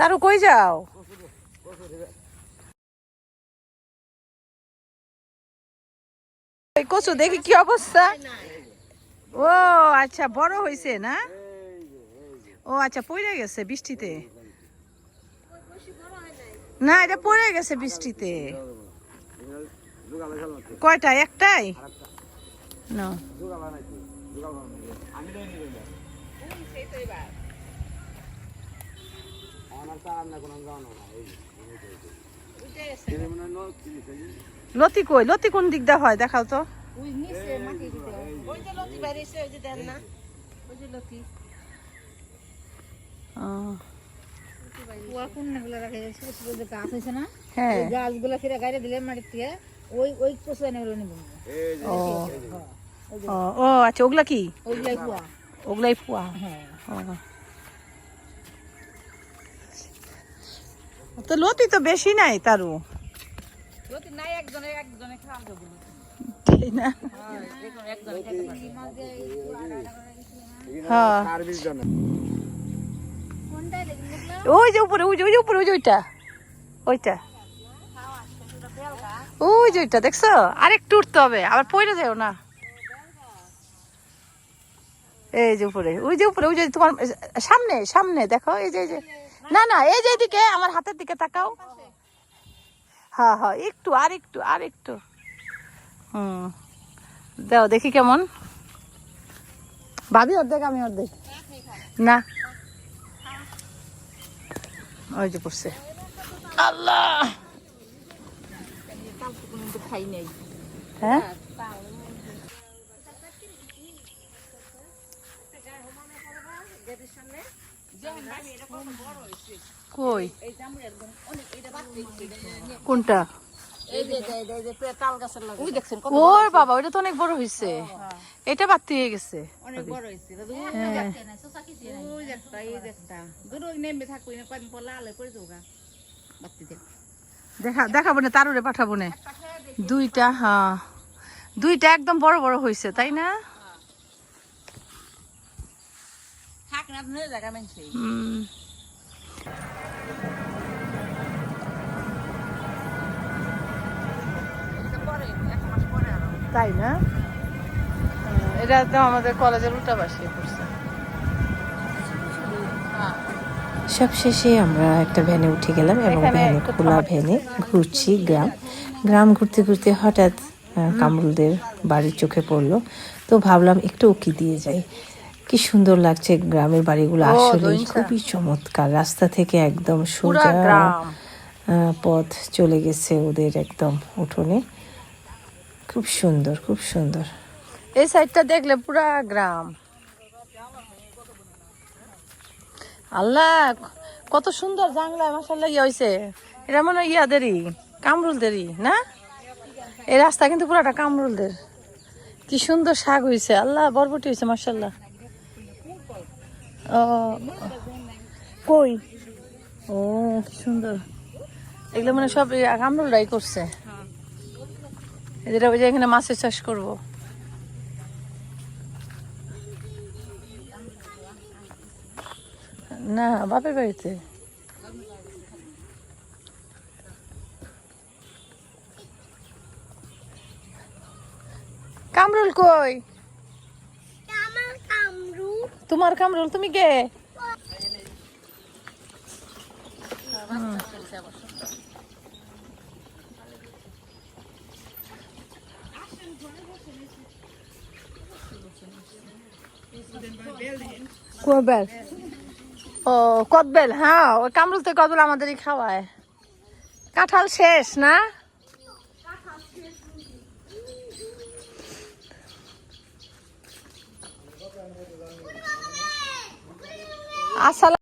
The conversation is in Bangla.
তারও কই যাও? কচু দেখি কি অবস্থা? ও আচ্ছা বড় হয়েছে না? ও আচ্ছা পড়ে গেছে বৃষ্টিতে। না, এটা পড়ে গেছে বৃষ্টিতে। কয়টা একটাই না। লতি কই? লতি কোন দিক দা হয়? দেখাও তো। হ্যাঁ। গাছগুলো ফিরে গাড়ি দিলে মাটির থেকে ওই ওই কচু এনে ওগুলো নিব। ও। আচ্ছা ওগুলা কি? ওইগুলাই কুয়া ওগুলাই ফুয়া হ্যাঁ। তো লতি তো বেশি নাই তারও যদি নাই একজনে একজনে খাওয়া দেবো না একজনে খেতে হ্যাঁ। ওই যে উপরে ওই যে ওই যে উপরে ওই যে ওইটা। ওইটা। ওই যে ওইটা দেখছ? আরেকটু উঠতে হবে আবার পড়ে যাও না। এই যে উপরে ওই যে উপরে ওই যে তোমার সামনে সামনে দেখো এই যে এই যে। না না, এই যে এদিকে, আমার হাতের দিকে তাকাও। হ্যাঁ হ্যাঁ একটু, আর একটু আর একটু। হুম। দাও, দেখি কেমন। ভাবি অর্ধেক, আমি অর্ধেক। না। ওই যে পড়ছে। আল্লাহ! হ্যাঁ? কই? কোনটা? এই যে এই যে- এই যে পুরো তাল গাছের লাগে ওই দেখছেন কত ওর বাবা ওটা তো অনেক বড় হয়েছে এটা বাড়তি হয়ে গেছে। হয়ে। দেখা। দেখাবো না তারুরে পাঠাবো না। দুইটা হ্যাঁ। দুইটা একদম বড় বড় হয়েছে তাই না থাক না ধরে জায়গা মানছে হুম। পরে এক মাস পরে আরও। তাই না? এটা তো আমাদের কলেজের উল্টা পাশে পড়ছে। হ্যাঁ। সব শেষে আমরা একটা ভ্যানে উঠে গেলাম এবং ভ্যানে খোলা ভ্যানে ঘুরছি গ্রাম। গ্রাম ঘুরতে ঘুরতে হঠাৎ কামরুলদের বাড়ির চোখে পড়ল। তো ভাবলাম একটু উকি দিয়ে যাই। কি সুন্দর লাগছে গ্রামের বাড়িগুলো আসলে খুবই চমৎকার। রাস্তা থেকে একদম সোজা পথ চলে গেছে ওদের একদম উঠোনে। খুব সুন্দর খুব সুন্দর। এই সাইডটা দেখলে পুরা গ্রাম। আল্লাহ কত সুন্দর জাংলা মাসাল্লাহ ইয়ে হয়েছে এটা মনে হয় ইয়াদেরই কামরুলদেরই না? এই রাস্তা কিন্তু পুরাটা কামরুলদের। কি সুন্দর শাক হয়েছে আল্লাহ বরবটি হয়েছে মাসাল্লাহ কই? ও, কি সুন্দর। এগুলো মানে সব কামরুলরাই করছে। এদের ওই যে এখানে মাছের চাষ করব। না, বাপের বাড়িতে। কামরুল কই? তোমার কামরুল, তুমি কে। কবেল ও, কদবেল হ্যাঁ কামরুল থেকে কদবেল আমাদেরই খাওয়ায়। কাঁঠাল শেষ, না? আসসালাম